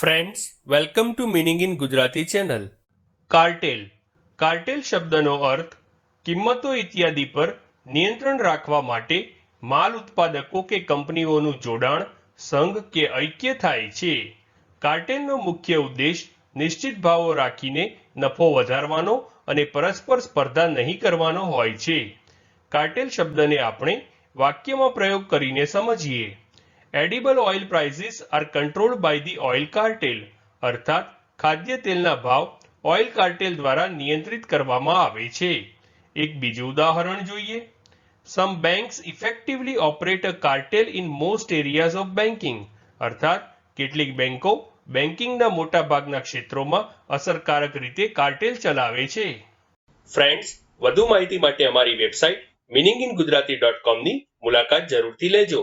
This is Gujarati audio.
Friends welcome to meaning in Gujarati channel cartel cartel શબ્દનો અર્થ, કિંમતો ઇત્યાદિ પર નિયંત્રણ રાખવા માટે માલ ઉત્પાદકો કે કંપનીઓનું જોડાણ, સંઘ કે ઐક્ય થાય છે. કાર્ટેલનો મુખ્ય ઉદ્દેશ નિશ્ચિત ભાવો રાખીને નફો વધારવાનો અને પરસ્પર સ્પર્ધા નહીં કરવાનો હોય છે. કાર્ટેલ શબ્દને આપણે વાક્યમાં પ્રયોગ કરીને સમજીએ. Edible oil prices are controlled by the oil cartel, અર્થાત ખાદ્ય તેલના ભાવ ઓઇલ કાર્ટેલ દ્વારા નિયંત્રિત કરવામાં આવે છે. એક બીજું ઉદાહરણ જોઈએ. Some banks effectively operate a cartel in most areas of banking અર્થાત કેટલીક બેંકો બેન્કિંગના મોટા ભાગના ક્ષેત્રોમાં અસરકારક રીતે કાર્ટેલ ચલાવે છે. ફ્રેન્ડ્સ વધુ માહિતી માટે અમારી website meaning in Gujarati dot કોમની મુલાકાત જરૂરથી લેજો.